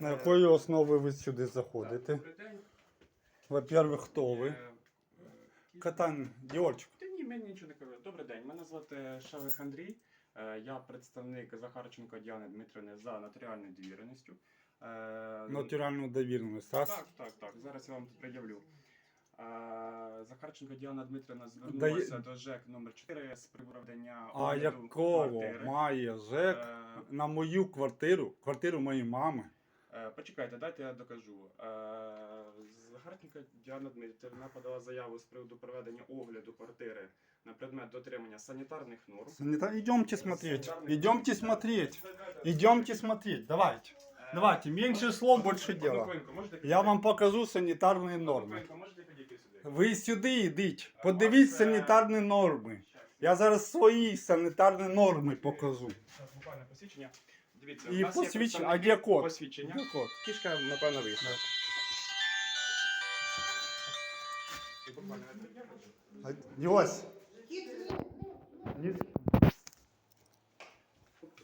На якої основи ви сюди заходите? Во-первых, хто ви? Е, е, Катан, Діорчик. Та ні, мені нічого не кажу. Добрий день, мене звати Шавих Андрій. Е, Я представник Захарченко Діани Дмитрівни за нотаріальною довіреністю. Е, Нотаріальну довіреність, так? Так, так, так. Зараз я вам пред'явлю. Е, Захарченко Діана Дмитрівна звернулася до ЖЕК номер 4 з приведення А якого має ЖЕК Е, на мою квартиру, квартиру моєї мами? Е, Почекайте, дайте я докажу. Е, Захарченко Діана Дмитрівна подала заяву з приводу проведення огляду квартири на предмет дотримання санітарних норм. Санита- Идемте смотреть. Санитарных Идемте норм. смотреть. Е, Идемте смотреть. Давайте. е, Давайте. Меньше слов, больше одну дела. хвилинку, можете Я підійти? вам покажу санітарні Одну норми. хвилинку, можете підійти сюди? Ви сюди йдіть. Подивіться санітарні норми. Я зараз свої санітарні норми покажу. Так, Буквально посвідчення. Дивіться, І у нас є посвідчення. А представники де код? Посвідчення. Так от. Кішка, напевно, вийшла. І буквально не пред'явлю. А, Йось. Не-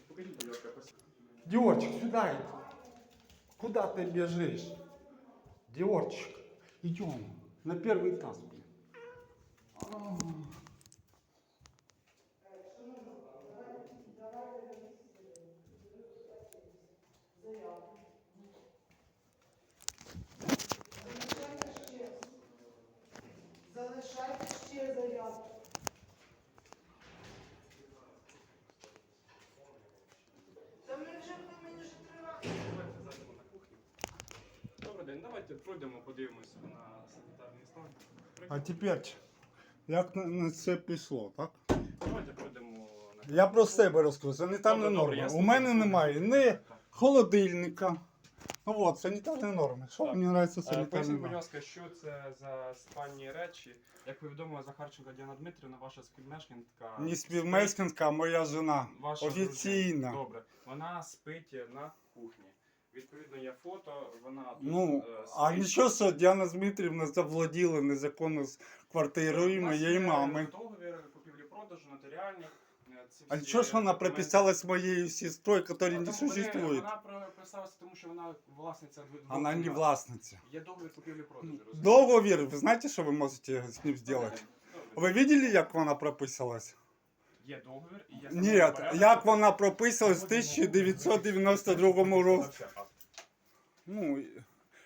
Покажіть, будь ласка, посвідчення. Диорчик, сюда иди. Куда ты бежишь? Диорчик, идем на первый этаж. блин. А. Залишайте ще заявку. Та ми вже мені вже три рази. Давайте зайдемо на кухню. Добрий день, давайте пройдемо, подивимося на санітарний стан. А теперь, як на, на це пішло, так? Давайте пройдемо на Я про себе розкажу. Санітарні Добре, добре, норми. я У мене немає ні холодильника. Ну от, санітарні норми. Що Так. мені подобається Е, санітарні Поясніть, будь норми? ласка, що це за спальні речі? Як повідомила Захарченко Діана Дмитрівна, ваша співмешканка. Не співмешканка, а моя жена. Ваша Офіційна. дружина. Добре. Вона спить на кухні. Відповідно, є фото, вона тут Ну, е, а нічого, що Діана Дмитрівна завладіла незаконно з квартирою нас моєї є мами. Договір купівлі-продажу, нотаріальний. е, ці А всі чого ж вона документи. прописалась моєю сестрою, яка Ну, не тому существує? Вона, вона прописалася, тому що вона власниця двох Вона не кімнат. власниця. Є договір купівлі-продажу. розумієте? Договір, ви знаєте, що ви можете з ним зробити? Добре. Ви бачили, як вона прописалась? Є договір і є Ні, встановлений порядок. як вона прописалась в 1992 році. Це факт. Ну,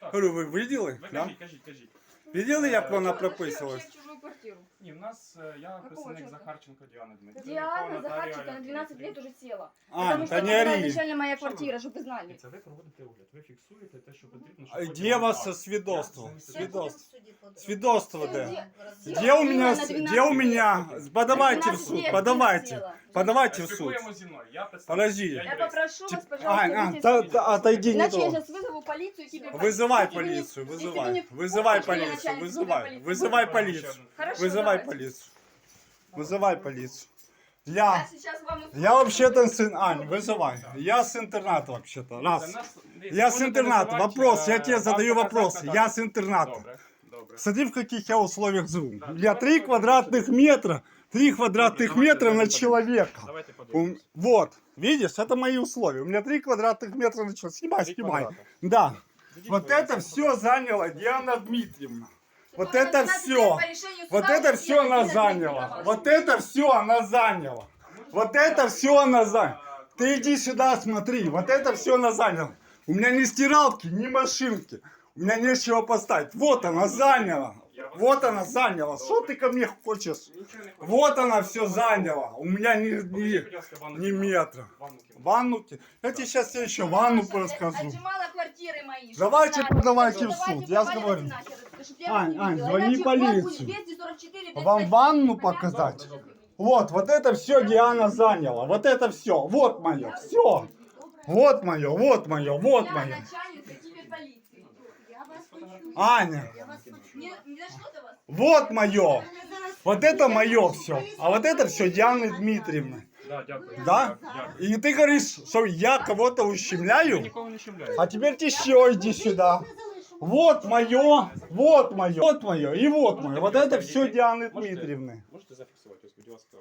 Так. говорю, ви виділи? Ви Да? кажіть, кажіть, кажіть. Виділи, як Е, вона Зачем прописалась? вообще в чужую квартиру? Ні, в нас е, я Какого представник чорта? Захарченко Діани Дмитрівни. Диана яка Захарченко на нотаріально 12 лет Дмитрівна. уже села. А, Потому что та это не была ори. изначально моя Що ви? квартира, чтобы вы знали. Це ви проводите огляд, ви фіксуєте те, що потрібно, А щоб потім Де вам ваше так. свідоцтво? Я це Свідоцтво. Свідоцтво. Свідоцтво Де? де? Де? Где у Села меня, на с- 12 где у лет. меня, подавайте в 12 суд, лет подавайте, села. подавайте в суд. Слідкуємо зі мною. Я представник. Подожди. Я Я юрист. попрошу вас, Тип- пожалуйста, А, а, выйти та, отсюда. та, отойди не Иначе я то. сейчас вызову полицию киберполицию. Вызывай полицию, вызывай. Вызывай полицию, вызывай. Вызывай полицию. Вызывай полицию. Вызывай полицию. Я Я, вообще-то сын, Ань, вызывай. Я с интерната вообще-то, раз. нас- Я с интерната, вопрос, я тебе задаю вопрос. Я с интерната. Смотри, в каких я условиях живу. Я давай 3 попробуем. квадратных метра, 3 квадратных давайте, метра на давайте человека. Давайте У-. Вот, видишь, это мои условия. У меня 3 квадратных метра на человека. Снимай, Три снимай. квадрата. Да. Вот это все заняла Диана Дмитриевна. Вот это 12 все. Вот это все она заняла. Вот это все она заняла. Вот это все она заняла. Ты иди сюда, смотри. Вот это все она заняла. У меня ни стиралки, ни машинки. У меня нечего поставить. Вот она заняла. Вот она заняла. Что ты ко мне хочешь? Нічого не хочу. Вот она все заняла. У меня ни, Покажіть, ни, будь ласка, ванну ни кімнату. метра. Ванну кімнату. Ванну. ки- Я тебе сейчас еще ванну Маша, расскажу. Отжимала квартиры мои. Давайте чтобы вы знали. подавайте в Давайте суд, я проваливайте говорю. нахер, чтоб я Ань, вас не Ань, видела. звони Иначе у вас будет полицию. 244, Вам 505, ванну понятно? показать? Вот, вот это все Диана заняла. Вот это все. Вот мое. Все. Вот мое, вот мое, вот Я мое. начальница киберполиции. Я вас почую. Аня, вот мое. Вот это мое все. А вот это все Дианы Дмитриевны. Да, дякую. Да? Дякую. И ты говоришь, что я кого-то ущемляю? нікого не щемляю. А теперь ты еще иди сюда. Вот мое, вот мое, вот мое и вот мое. Вот это все Дианы Дмитриевны. Можете зафіксувати, ось, будь ласка.